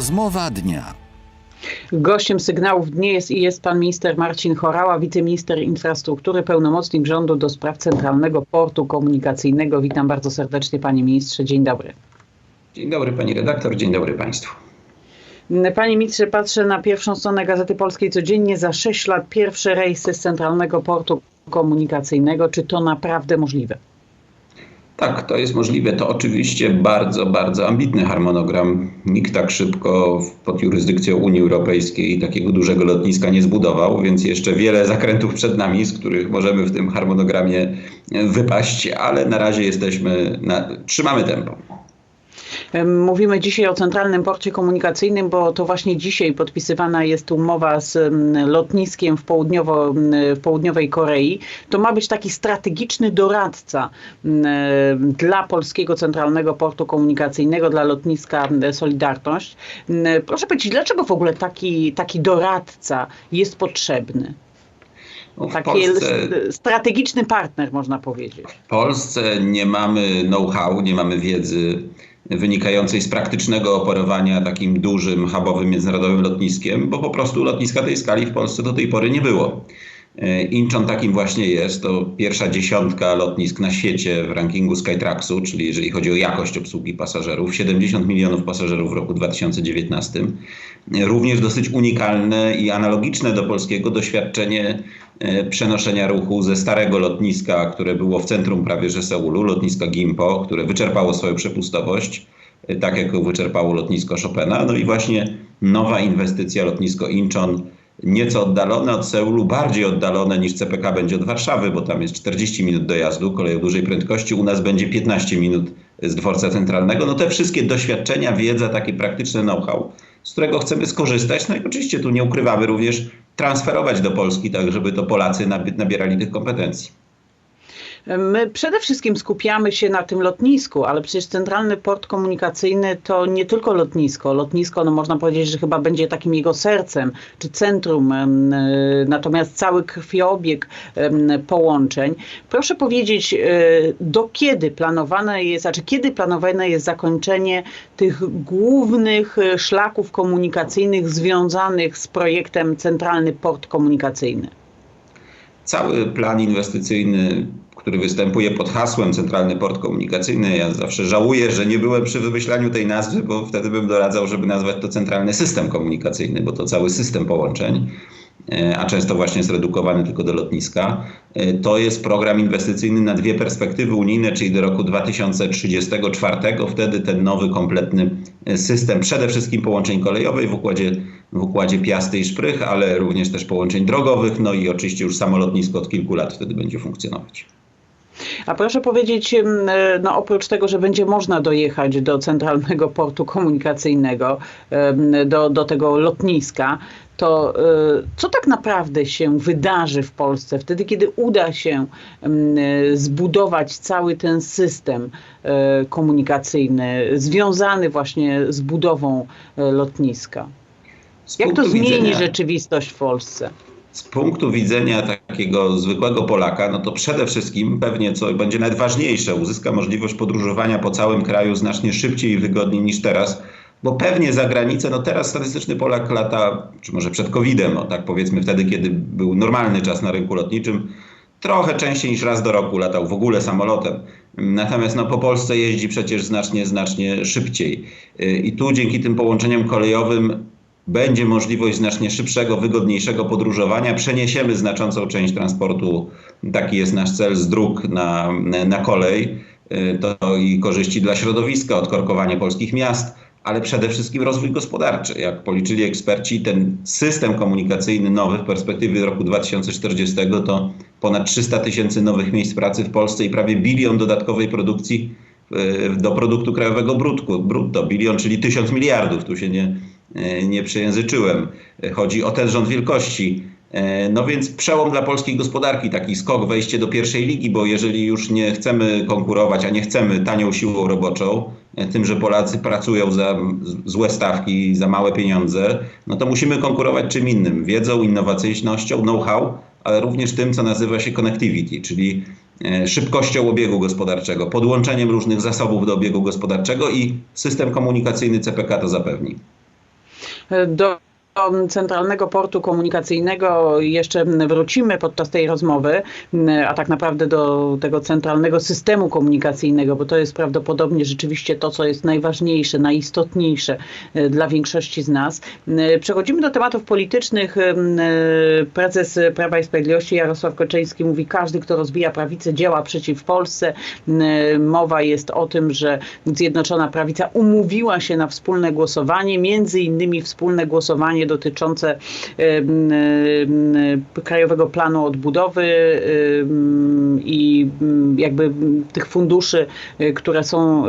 Rozmowa dnia. Gościem sygnałów dnie jest i jest pan minister Marcin Chorała, wiceminister infrastruktury, pełnomocnik rządu do spraw Centralnego Portu Komunikacyjnego. Witam bardzo serdecznie panie ministrze. Dzień dobry. Dzień dobry pani redaktor, dzień dobry państwu. Panie ministrze, patrzę na pierwszą stronę Gazety Polskiej codziennie. Za 6 lat pierwsze rejsy z Centralnego Portu Komunikacyjnego. Czy to naprawdę możliwe? Tak, to jest możliwe. To oczywiście bardzo, bardzo ambitny harmonogram. Nikt tak szybko pod jurysdykcją Unii Europejskiej takiego dużego lotniska nie zbudował, więc jeszcze wiele zakrętów przed nami, z których możemy w tym harmonogramie wypaść, ale na razie jesteśmy, na, trzymamy tempo. Mówimy dzisiaj o Centralnym Porcie Komunikacyjnym, bo to właśnie dzisiaj podpisywana jest umowa z lotniskiem w, południowo, w południowej Korei. To ma być taki strategiczny doradca dla Polskiego Centralnego Portu Komunikacyjnego, dla lotniska Solidarność. Proszę powiedzieć, dlaczego w ogóle taki, taki doradca jest potrzebny? No, Taki Polsce, strategiczny partner, można powiedzieć. w Polsce nie mamy know-how, nie mamy wiedzy wynikającej z praktycznego operowania takim dużym, hubowym, międzynarodowym lotniskiem, bo po prostu lotniska tej skali w Polsce do tej pory nie było. E, Incheon takim właśnie jest. To pierwsza dziesiątka lotnisk na świecie w rankingu Skytraxu, czyli jeżeli chodzi o jakość obsługi pasażerów. 70 milionów pasażerów w roku 2019. E, Również dosyć unikalne i analogiczne do polskiego doświadczenie e, przenoszenia ruchu ze starego lotniska, które było w centrum prawie że Seulu, lotniska Gimpo, które wyczerpało swoją przepustowość, tak jak wyczerpało lotnisko Chopina. No i właśnie nowa inwestycja, lotnisko Incheon, nieco oddalone od Seulu, bardziej oddalone niż CPK będzie od Warszawy, bo tam jest 40 minut dojazdu koleją dużej prędkości, u nas będzie 15 minut z dworca centralnego. No te wszystkie doświadczenia, wiedza, takie praktyczne know-how, z którego chcemy skorzystać. No i oczywiście tu nie ukrywamy również transferować do Polski, tak żeby to Polacy nabi- nabierali tych kompetencji. My przede wszystkim skupiamy się na tym lotnisku, ale przecież Centralny Port Komunikacyjny to nie tylko lotnisko. Lotnisko, no można powiedzieć, że chyba będzie takim jego sercem czy centrum, e, natomiast cały krwiobieg połączeń. Proszę powiedzieć, e, do kiedy planowane jest, znaczy kiedy planowane jest zakończenie tych głównych e, szlaków komunikacyjnych związanych z projektem Centralny Port Komunikacyjny? Cały plan inwestycyjny, który występuje pod hasłem Centralny Port Komunikacyjny, ja zawsze żałuję, że nie byłem przy wymyślaniu tej nazwy, bo wtedy bym doradzał, żeby nazwać to Centralny System Komunikacyjny, bo to cały system połączeń, e, a często właśnie zredukowany tylko do lotniska. E, To jest program inwestycyjny na dwie perspektywy unijne, czyli do roku 2034. Wtedy ten nowy, kompletny e, system przede wszystkim połączeń kolejowych w układzie, w układzie Piasty i Szprych, ale również też połączeń drogowych, no i oczywiście już samolotnisko od kilku lat wtedy będzie funkcjonować. A proszę powiedzieć, e, no oprócz tego, że będzie można dojechać do centralnego portu komunikacyjnego, do, do tego lotniska, to e, co tak naprawdę się wydarzy w Polsce wtedy, kiedy uda się e, zbudować cały ten system komunikacyjny związany właśnie z budową lotniska? Z Jak to zmieni widzenia- rzeczywistość w Polsce? Z punktu widzenia takiego zwykłego Polaka, no to przede wszystkim pewnie, co będzie najważniejsze, uzyska możliwość podróżowania po całym kraju znacznie szybciej i wygodniej niż teraz, bo pewnie za granicę, no teraz statystyczny Polak lata, czy może przed COVID-em, no tak powiedzmy wtedy, kiedy był normalny czas na rynku lotniczym, trochę częściej niż raz do roku latał w ogóle samolotem. Natomiast no, po Polsce jeździ przecież znacznie, znacznie szybciej. Yy, I tu dzięki tym połączeniom kolejowym będzie możliwość znacznie szybszego, wygodniejszego podróżowania. Przeniesiemy znaczącą część transportu, taki jest nasz cel, z dróg na, na kolej. Y, To i korzyści dla środowiska, odkorkowanie polskich miast, ale przede wszystkim rozwój gospodarczy. Jak policzyli eksperci, ten system komunikacyjny nowy w perspektywie roku 2040 to ponad 300 tysięcy nowych miejsc pracy w Polsce i prawie bilion dodatkowej produkcji y, do produktu krajowego brutto, brutto bilion, czyli tysiąc miliardów. Tu się nie, nie przejęzyczyłem. Chodzi o ten rząd wielkości. E, No więc przełom dla polskiej gospodarki, taki skok, wejście do pierwszej ligi, bo jeżeli już nie chcemy konkurować, a nie chcemy tanią siłą roboczą, e, tym, że Polacy pracują za złe stawki, za małe pieniądze, no to musimy konkurować czym innym, wiedzą, innowacyjnością, know-how, ale również tym, co nazywa się connectivity, czyli e, szybkością obiegu gospodarczego, podłączeniem różnych zasobów do obiegu gospodarczego i system komunikacyjny CPK to zapewni. Do Centralnego Portu Komunikacyjnego jeszcze wrócimy podczas tej rozmowy, a tak naprawdę do tego centralnego systemu komunikacyjnego, bo to jest prawdopodobnie rzeczywiście to, co jest najważniejsze, najistotniejsze e, dla większości z nas. E, przechodzimy do tematów politycznych. E, prezes Prawa i Sprawiedliwości Jarosław Kaczyński mówi, każdy, kto rozwija prawicę, działa przeciw Polsce. Mowa jest o tym, że Zjednoczona Prawica umówiła się na wspólne głosowanie, między innymi wspólne głosowanie dotyczące Krajowego Planu Odbudowy i jakby tych funduszy, e, które są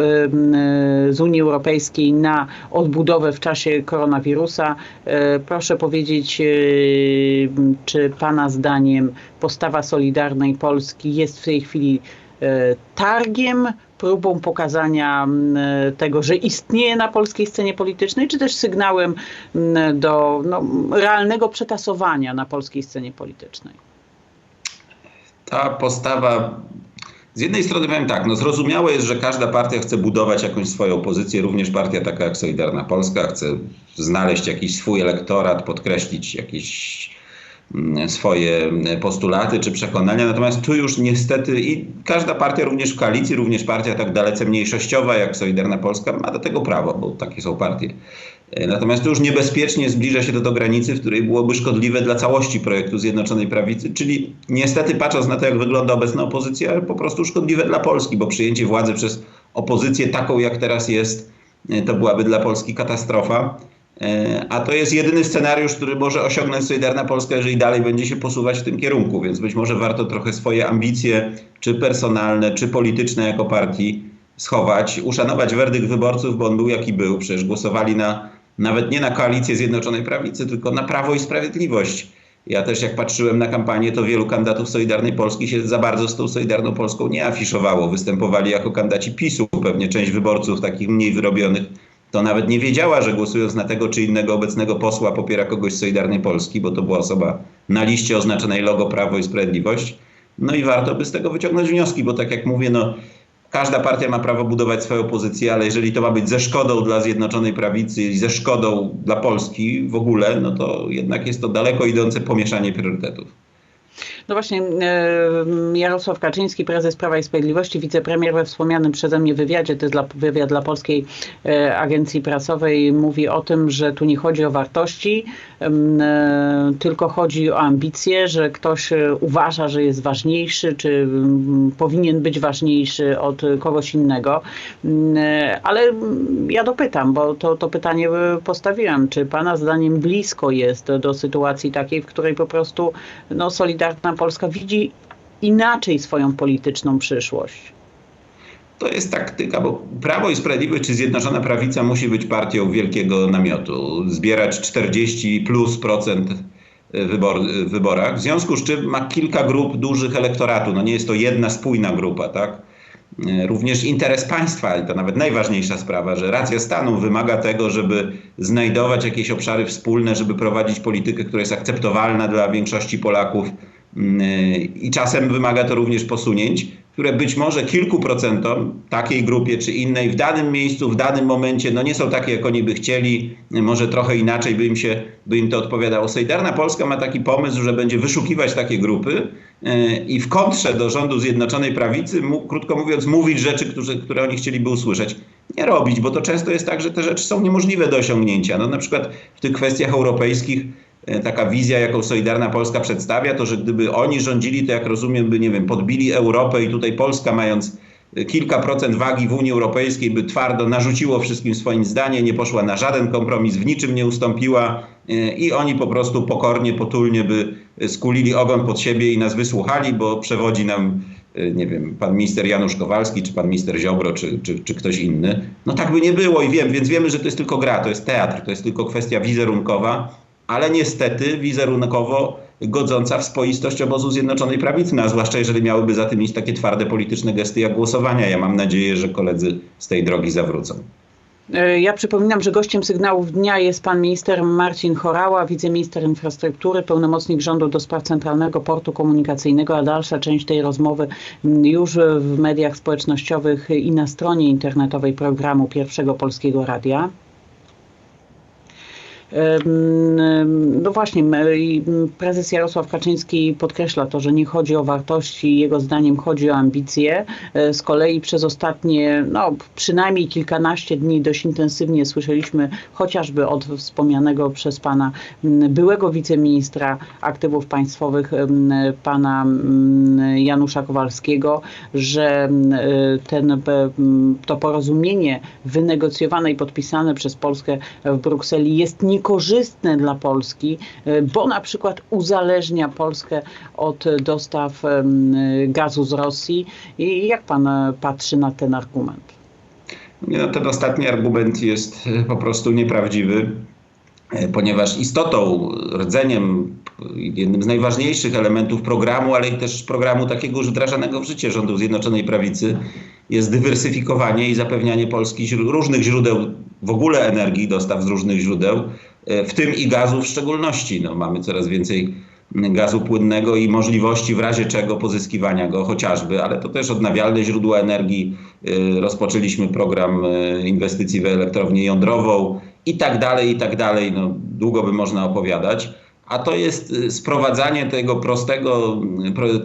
z Unii Europejskiej na odbudowę w czasie koronawirusa. E, proszę powiedzieć, e, czy Pana zdaniem postawa Solidarnej Polski jest w tej chwili targiem próbą pokazania mm, tego, że istnieje na polskiej scenie politycznej, czy też sygnałem do no, realnego przetasowania na polskiej scenie politycznej? Ta postawa z jednej strony powiem tak, no zrozumiałe jest, że każda partia chce budować jakąś swoją pozycję, również partia taka jak Solidarna Polska chce znaleźć jakiś swój elektorat, podkreślić jakieś swoje postulaty czy przekonania. Natomiast tu już niestety i każda partia, również w koalicji, również partia tak dalece mniejszościowa jak Solidarna Polska ma do tego prawo, bo takie są partie. E, natomiast to już niebezpiecznie zbliża się do, do granicy, w której byłoby szkodliwe dla całości projektu Zjednoczonej Prawicy, czyli niestety patrząc na to, jak wygląda obecna opozycja, po prostu szkodliwe dla Polski, bo przyjęcie władzy przez opozycję taką, jak teraz jest, e, to byłaby dla Polski katastrofa. E, a to jest jedyny scenariusz, który może osiągnąć Solidarna Polska, jeżeli dalej będzie się posuwać w tym kierunku. Więc być może warto trochę swoje ambicje, czy personalne, czy polityczne jako partii schować, uszanować werdykt wyborców, bo on był jaki był. Przecież głosowali na nawet nie na koalicję Zjednoczonej Prawicy, tylko na Prawo i Sprawiedliwość. Ja też jak patrzyłem na kampanię, to wielu kandydatów Solidarnej Polski się za bardzo z tą Solidarną Polską nie afiszowało. Występowali jako kandydaci PiSu. Pewnie część wyborców takich mniej wyrobionych to nawet nie wiedziała, że głosując na tego czy innego obecnego posła popiera kogoś z Solidarnej Polski, bo to była osoba na liście oznaczonej logo Prawo i Sprawiedliwość. No i warto by z tego wyciągnąć wnioski, bo tak jak mówię, no każda partia ma prawo budować swoją pozycję, ale jeżeli to ma być ze szkodą dla Zjednoczonej Prawicy i ze szkodą dla Polski w ogóle, no to jednak jest to daleko idące pomieszanie priorytetów. No właśnie, e, Jarosław Kaczyński, prezes Prawa i Sprawiedliwości, wicepremier we wspomnianym przeze mnie wywiadzie, to jest dla, wywiad dla Polskiej e, Agencji Prasowej, mówi o tym, że tu nie chodzi o wartości, e, tylko chodzi o ambicje, że ktoś uważa, że jest ważniejszy, czy powinien być ważniejszy od kogoś innego. Ale ja dopytam, bo to, to pytanie postawiłam, czy Pana zdaniem blisko jest do sytuacji takiej, w której po prostu no, Solidarna Polska widzi inaczej swoją polityczną przyszłość? To jest taktyka, bo Prawo i Sprawiedliwość czy Zjednoczona Prawica musi być partią wielkiego namiotu, zbierać 40 plus procent wybor, w wyborach, w związku z czym ma kilka grup dużych elektoratu. No nie jest to jedna spójna grupa, tak? Również interes państwa, i to nawet najważniejsza sprawa, że racja stanu wymaga tego, żeby znajdować jakieś obszary wspólne, żeby prowadzić politykę, która jest akceptowalna dla większości Polaków i czasem wymaga to również posunięć, które być może kilku procentom, takiej grupie czy innej, w danym miejscu, w danym momencie, no nie są takie, jak oni by chcieli, może trochę inaczej by im, się, by im to odpowiadało. Solidarna Polska ma taki pomysł, że będzie wyszukiwać takie grupy e, i w kontrze do rządu Zjednoczonej Prawicy, krótko mówiąc, mówić rzeczy, które, które oni chcieliby usłyszeć. Nie robić, bo to często jest tak, że te rzeczy są niemożliwe do osiągnięcia. No na przykład w tych kwestiach europejskich taka wizja, jaką Solidarna Polska przedstawia, to że gdyby oni rządzili, to jak rozumiem, by, nie wiem, podbili Europę i tutaj Polska mając e, kilka procent wagi w Unii Europejskiej by twardo narzuciło wszystkim swoim zdanie, nie poszła na żaden kompromis, w niczym nie ustąpiła e, i oni po prostu pokornie, potulnie by skulili ogon pod siebie i nas wysłuchali, bo przewodzi nam nie wiem, pan minister Janusz Kowalski, czy pan minister Ziobro, czy, czy, czy ktoś inny. No tak by nie było i wiem, więc wiemy, że to jest tylko gra, to jest teatr, to jest tylko kwestia wizerunkowa ale niestety wizerunkowo godząca w spoistość obozu Zjednoczonej Prawicy, no, a zwłaszcza jeżeli miałyby za tym iść takie twarde polityczne gesty jak głosowania. Ja mam nadzieję, że koledzy z tej drogi zawrócą. E, ja przypominam, że gościem sygnałów dnia jest pan minister Marcin Chorała, wiceminister infrastruktury, pełnomocnik rządu do spraw Centralnego Portu Komunikacyjnego, a dalsza część tej rozmowy już w mediach społecznościowych i na stronie internetowej programu Pierwszego Polskiego Radia. No właśnie, prezes Jarosław Kaczyński podkreśla to, że nie chodzi o wartości, jego zdaniem chodzi o ambicje. E, z kolei przez ostatnie, no przynajmniej kilkanaście dni dość intensywnie słyszeliśmy chociażby od wspomnianego przez pana byłego wiceministra aktywów państwowych, pana Janusza Kowalskiego, że ten, to porozumienie wynegocjowane i podpisane przez Polskę w Brukseli jest niekorzystne dla Polski, e, bo na przykład uzależnia Polskę od dostaw gazu z Rosji. I jak pan e, patrzy na ten argument? No, ten ostatni argument jest e, po prostu nieprawdziwy, ponieważ istotą, rdzeniem, jednym z najważniejszych elementów programu, ale i też programu takiego już wdrażanego w życie rządu Zjednoczonej Prawicy jest dywersyfikowanie i zapewnianie Polski różnych źródeł w ogóle energii, dostaw z różnych źródeł, e, w tym i gazu w szczególności. No, mamy coraz więcej gazu płynnego i możliwości w razie czego pozyskiwania go chociażby, ale to też odnawialne źródła energii. E, rozpoczęliśmy program e, inwestycji w elektrownię jądrową i tak dalej, i tak dalej. No, długo by można opowiadać a to jest sprowadzanie tego prostego,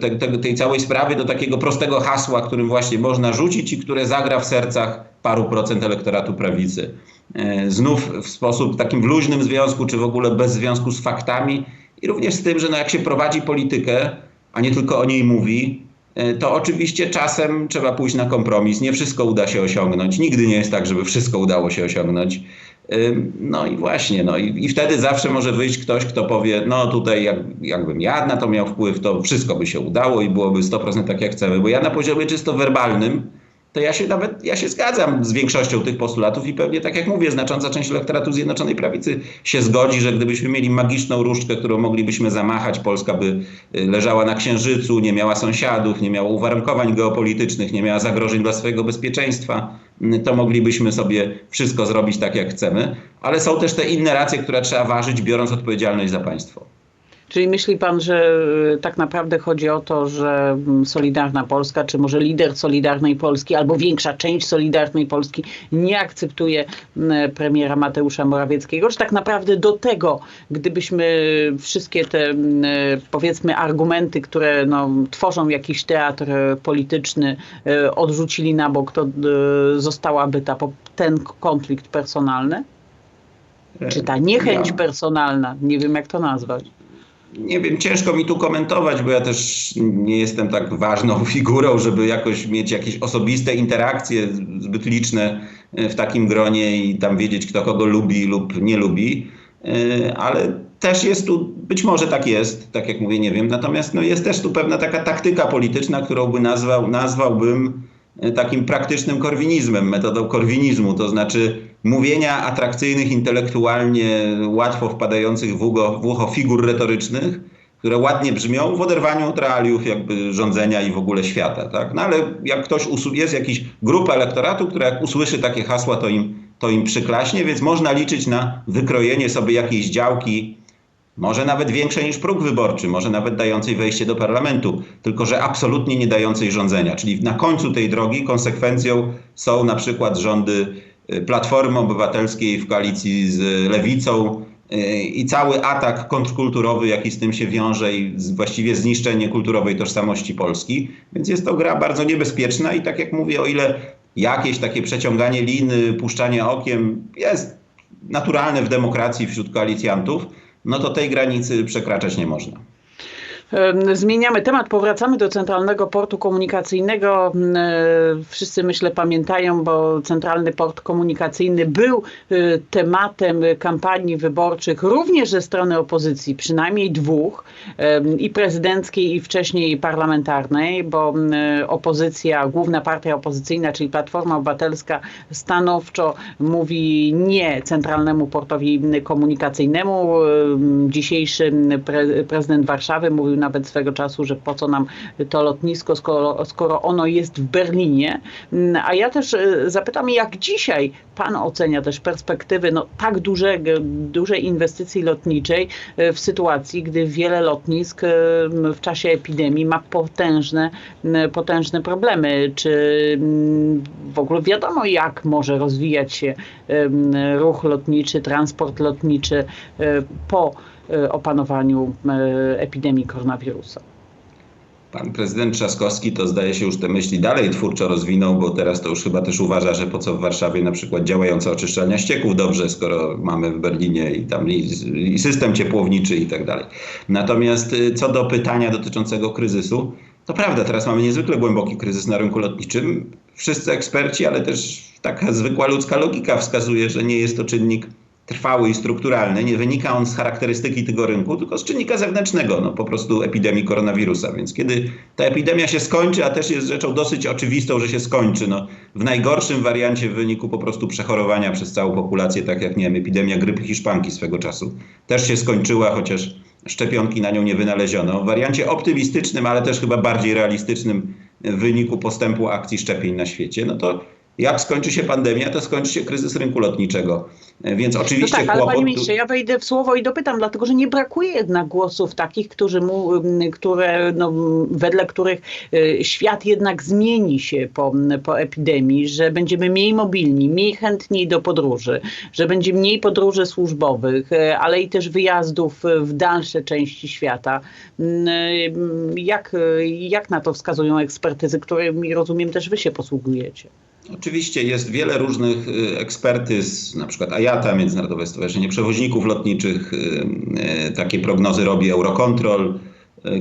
te, te, tej całej sprawy do takiego prostego hasła, którym właśnie można rzucić i które zagra w sercach paru procent elektoratu prawicy. E, znów w sposób takim w luźnym związku, czy w ogóle bez związku z faktami i również z tym, że no jak się prowadzi politykę, a nie tylko o niej mówi, e, to oczywiście czasem trzeba pójść na kompromis. Nie wszystko uda się osiągnąć. Nigdy nie jest tak, żeby wszystko udało się osiągnąć. No i właśnie, no i, i wtedy zawsze może wyjść ktoś, kto powie, no tutaj jak, jakbym ja na to miał wpływ, to wszystko by się udało i byłoby 100% tak jak chcemy, bo ja na poziomie czysto werbalnym to ja się nawet, ja się zgadzam z większością tych postulatów i pewnie, tak jak mówię, znacząca część elektoratu Zjednoczonej Prawicy się zgodzi, że gdybyśmy mieli magiczną różdżkę, którą moglibyśmy zamachać, Polska by y, leżała na księżycu, nie miała sąsiadów, nie miała uwarunkowań geopolitycznych, nie miała zagrożeń dla swojego bezpieczeństwa, y, to moglibyśmy sobie wszystko zrobić tak, jak chcemy. Ale są też te inne racje, które trzeba ważyć, biorąc odpowiedzialność za państwo. Czyli myśli pan, że y, tak naprawdę chodzi o to, że mm, Solidarna Polska, czy może lider Solidarnej Polski, albo większa część Solidarnej Polski nie akceptuje mm, premiera Mateusza Morawieckiego, że tak naprawdę do tego, gdybyśmy wszystkie te mm, powiedzmy argumenty, które no, tworzą jakiś teatr polityczny, y, odrzucili na bok, to y, zostałaby ta, ten konflikt personalny? Czy ta niechęć personalna, nie wiem jak to nazwać nie wiem, ciężko mi tu komentować, bo ja też nie jestem tak ważną figurą, żeby jakoś mieć jakieś osobiste interakcje zbyt liczne e, w takim gronie i tam wiedzieć, kto kogo lubi lub nie lubi. E, ale też jest tu, być może tak jest, tak jak mówię, nie wiem. Natomiast no, jest też tu pewna taka taktyka polityczna, którą by nazwał, nazwałbym e, takim praktycznym korwinizmem, metodą korwinizmu, to znaczy mówienia atrakcyjnych intelektualnie, łatwo wpadających w ucho, w ucho figur retorycznych, które ładnie brzmią w oderwaniu od realiów jakby rządzenia i w ogóle świata. Tak? No ale jak ktoś jest jakiś grupa elektoratu, która jak usłyszy takie hasła, to im, to im przyklaśnie, więc można liczyć na wykrojenie sobie jakiejś działki, może nawet większej niż próg wyborczy, może nawet dającej wejście do parlamentu, tylko że absolutnie nie dającej rządzenia. Czyli na końcu tej drogi konsekwencją są na przykład rządy Platformy Obywatelskiej w koalicji z Lewicą y, i cały atak kontrkulturowy, jaki z tym się wiąże i właściwie zniszczenie kulturowej tożsamości Polski. Więc jest to gra bardzo niebezpieczna i tak jak mówię, o ile jakieś takie przeciąganie liny, puszczanie okiem jest naturalne w demokracji wśród koalicjantów, no to tej granicy przekraczać nie można. Zmieniamy temat, powracamy do Centralnego Portu Komunikacyjnego. Wszyscy myślę pamiętają, bo Centralny Port Komunikacyjny był y, tematem kampanii wyborczych również ze strony opozycji, przynajmniej dwóch, i prezydenckiej, i wcześniej parlamentarnej, bo opozycja, główna partia opozycyjna, czyli Platforma Obywatelska, stanowczo mówi nie Centralnemu Portowi Komunikacyjnemu. Dzisiejszy pre prezydent Warszawy mówił nawet swego czasu, że po co nam to lotnisko, skoro, skoro ono jest w Berlinie. Mm, A ja też e, zapytam, jak dzisiaj pan ocenia też perspektywy no, tak duże, dużej inwestycji lotniczej e, w sytuacji, gdy wiele lotnisk e, w czasie epidemii ma potężne, potężne problemy. Czy w ogóle wiadomo, jak może rozwijać się ruch lotniczy, transport lotniczy po opanowaniu e, epidemii koronawirusa? Pan prezydent Trzaskowski to zdaje się już te myśli dalej twórczo rozwinął, bo teraz to już chyba też uważa, że po co w Warszawie na przykład działające oczyszczalnia ścieków dobrze, skoro mamy w Berlinie i tam i, i system ciepłowniczy i tak dalej. Natomiast y, co do pytania dotyczącego kryzysu, to prawda, teraz mamy niezwykle głęboki kryzys na rynku lotniczym. Wszyscy eksperci, ale też taka zwykła ludzka logika wskazuje, że nie jest to czynnik trwały i strukturalny. Nie wynika on z charakterystyki tego rynku, tylko z czynnika zewnętrznego, no po prostu epidemii koronawirusa. Więc kiedy ta epidemia się skończy, a też jest rzeczą dosyć oczywistą, że się skończy, no w najgorszym wariancie w wyniku po prostu przechorowania przez całą populację, tak jak nie wiem, epidemia grypy hiszpanki swego czasu, też się skończyła, chociaż szczepionki na nią nie wynaleziono. W wariancie optymistycznym, ale też chyba bardziej realistycznym w wyniku postępu akcji szczepień na świecie, no to jak skończy się pandemia, to skończy się kryzys rynku lotniczego. Więc oczywiście no tak, ale kłopot... panie ministrze, ja wejdę w słowo i dopytam, dlatego że nie brakuje jednak głosów takich, którzy mu, które, no, wedle których y, świat jednak zmieni się po, po epidemii, że będziemy mniej mobilni, mniej chętni do podróży, że będzie mniej podróży służbowych, y, ale i też wyjazdów w dalsze części świata. Jak, jak na to wskazują ekspertyzy, którymi rozumiem też wy się posługujecie? Oczywiście jest wiele różnych y, ekspertyz, na przykład IATA, Międzynarodowe Stowarzyszenie Przewoźników Lotniczych, y, y, takie prognozy robi Eurocontrol,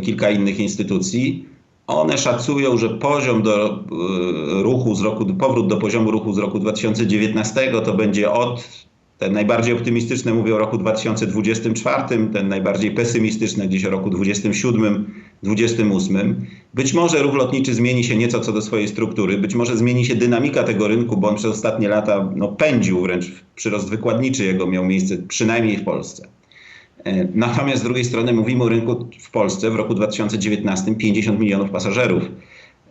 kilka innych instytucji. One szacują, że poziom do ruchu z roku, powrót do poziomu ruchu z roku 2019 to będzie od, ten najbardziej optymistyczny mówię o roku 2024, ten najbardziej pesymistyczny gdzieś o roku 2027, 2028. Być może ruch lotniczy zmieni się nieco co do swojej struktury, być może zmieni się dynamika tego rynku, bo on przez ostatnie lata no, pędził wręcz przyrost wykładniczy jego miał miejsce przynajmniej w Polsce. E, Natomiast z drugiej strony mówimy o rynku w Polsce w roku 2019 50 milionów pasażerów.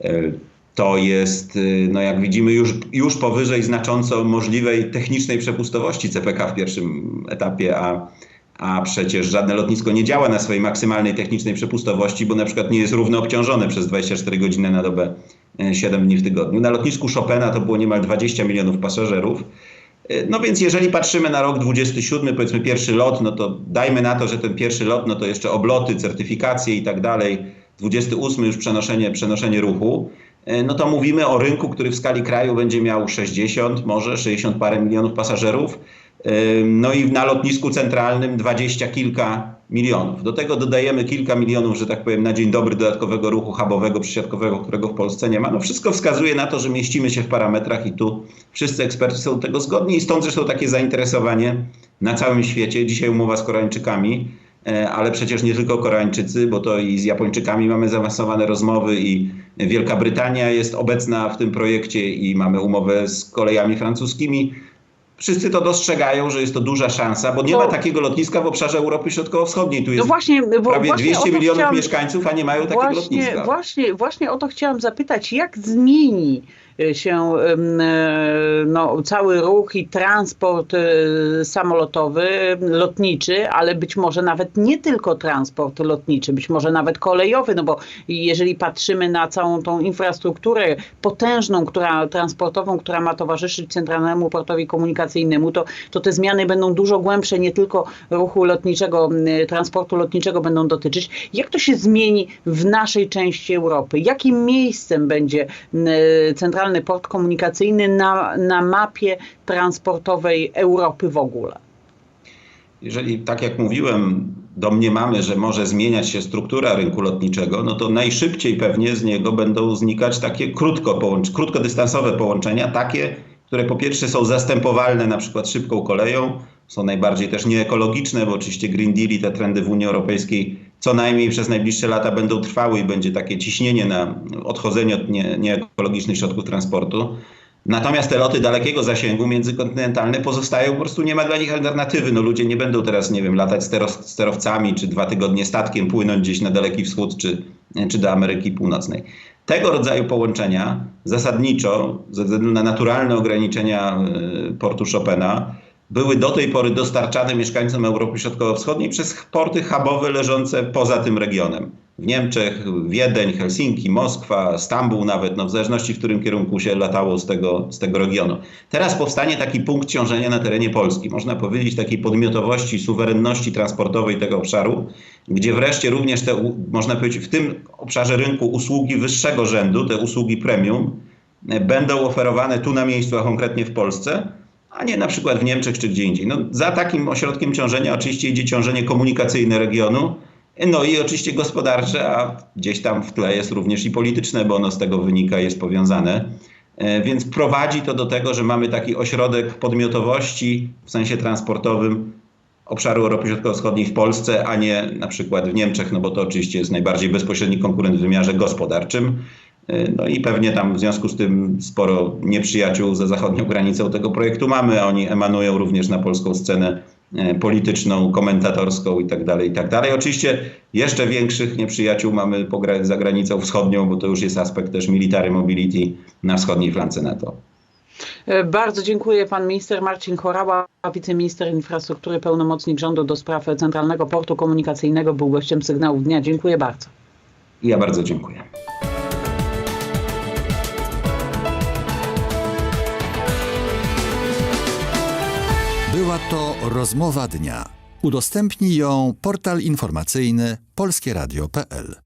E, To jest, y, no jak widzimy, już, już powyżej znacząco możliwej technicznej przepustowości CPK w pierwszym etapie, a, a przecież żadne lotnisko nie działa na swojej maksymalnej technicznej przepustowości, bo na przykład nie jest równo obciążone przez 24 godziny na dobę, 7 dni w tygodniu. Na lotnisku Chopina to było niemal 20 milionów pasażerów. Y, No więc jeżeli patrzymy na rok 27, powiedzmy pierwszy lot, no to dajmy na to, że ten pierwszy lot, no to jeszcze obloty, certyfikacje i tak dalej. 28 już przenoszenie, przenoszenie ruchu. Y, No to mówimy o rynku, który w skali kraju będzie miał 60, może 60 parę milionów pasażerów. No i na lotnisku centralnym 20 kilka milionów. Do tego dodajemy kilka milionów, że tak powiem, na dzień dobry dodatkowego ruchu hubowego, przysiadkowego, którego w Polsce nie ma. No wszystko wskazuje na to, że mieścimy się w parametrach i tu wszyscy eksperci są tego zgodni i stąd zresztą takie zainteresowanie na całym świecie. Dzisiaj umowa z Koreańczykami, e, ale przecież nie tylko Koreańczycy, bo to i z Japończykami mamy zaawansowane rozmowy i Wielka Brytania jest obecna w tym projekcie i mamy umowę z kolejami francuskimi. Wszyscy to dostrzegają, że jest to duża szansa, bo nie ma takiego lotniska w obszarze Europy Środkowo-Wschodniej. Tu No jest właśnie, bo prawie właśnie 200 o to milionów chciałam- mieszkańców, a nie mają takiego Właśnie, lotniska. właśnie, właśnie o to chciałam zapytać, jak zmieni się e, no, cały ruch i transport e, samolotowy, lotniczy, ale być może nawet nie tylko transport lotniczy, być może nawet kolejowy, no bo jeżeli patrzymy na całą tą infrastrukturę potężną, która, transportową, która ma towarzyszyć Centralnemu Portowi Komunikacyjnemu, to, to te zmiany będą dużo głębsze, nie tylko ruchu lotniczego, transportu lotniczego będą dotyczyć. Jak to się zmieni w naszej części Europy? Jakim miejscem będzie m, Centralny Port Komunikacyjny na, na mapie transportowej Europy w ogóle? Jeżeli, tak jak mówiłem, domniemamy, że może zmieniać się struktura rynku lotniczego, no to najszybciej pewnie z niego będą znikać takie krótko połącz- krótkodystansowe połączenia, takie, które po pierwsze są zastępowalne na przykład szybką koleją, są najbardziej też nieekologiczne, bo oczywiście Green Deal i te trendy w Unii Europejskiej co najmniej przez najbliższe lata będą trwały i będzie takie ciśnienie na odchodzenie od nie, nieekologicznych środków transportu. Natomiast te loty dalekiego zasięgu międzykontynentalne pozostają, po prostu nie ma dla nich alternatywy. No ludzie nie będą teraz, nie wiem, latać sterow- sterowcami, czy dwa tygodnie statkiem płynąć gdzieś na Daleki Wschód, czy, czy do Ameryki Północnej. Tego rodzaju połączenia zasadniczo, ze względu na naturalne ograniczenia y, portu Chopina, były do tej pory dostarczane mieszkańcom Europy Środkowo-Wschodniej przez porty hubowe leżące poza tym regionem. W Niemczech, Wiedeń, Helsinki, Moskwa, Stambuł nawet, no w zależności w którym kierunku się latało z tego, z tego regionu. Teraz powstanie taki punkt ciążenia na terenie Polski, można powiedzieć takiej podmiotowości, suwerenności transportowej tego obszaru, gdzie wreszcie również te, można powiedzieć, w tym obszarze rynku usługi wyższego rzędu, te usługi premium, będą oferowane tu na miejscu, a konkretnie w Polsce, a nie na przykład w Niemczech czy gdzie indziej. No, za takim ośrodkiem ciążenia oczywiście idzie ciążenie komunikacyjne regionu, no i oczywiście gospodarcze, a gdzieś tam w tle jest również i polityczne, bo ono z tego wynika, jest powiązane. E, Więc prowadzi to do tego, że mamy taki ośrodek podmiotowości w sensie transportowym obszaru Europy Środkowo-Wschodniej w Polsce, a nie na przykład w Niemczech, no bo to oczywiście jest najbardziej bezpośredni konkurent w wymiarze gospodarczym. E, No i pewnie tam w związku z tym sporo nieprzyjaciół za zachodnią granicą tego projektu mamy, a oni emanują również na polską scenę e, polityczną, komentatorską i tak dalej, i tak dalej. Oczywiście jeszcze większych nieprzyjaciół mamy za granicą wschodnią, bo to już jest aspekt też military mobility na wschodniej flance NATO. E, Bardzo dziękuję. Pan minister Marcin Chorała, wiceminister infrastruktury, pełnomocnik rządu do spraw Centralnego Portu Komunikacyjnego, był gościem sygnałów dnia. Dziękuję bardzo. Ja bardzo dziękuję. Była to rozmowa dnia. Udostępnij ją portal informacyjny polskieradio.pl.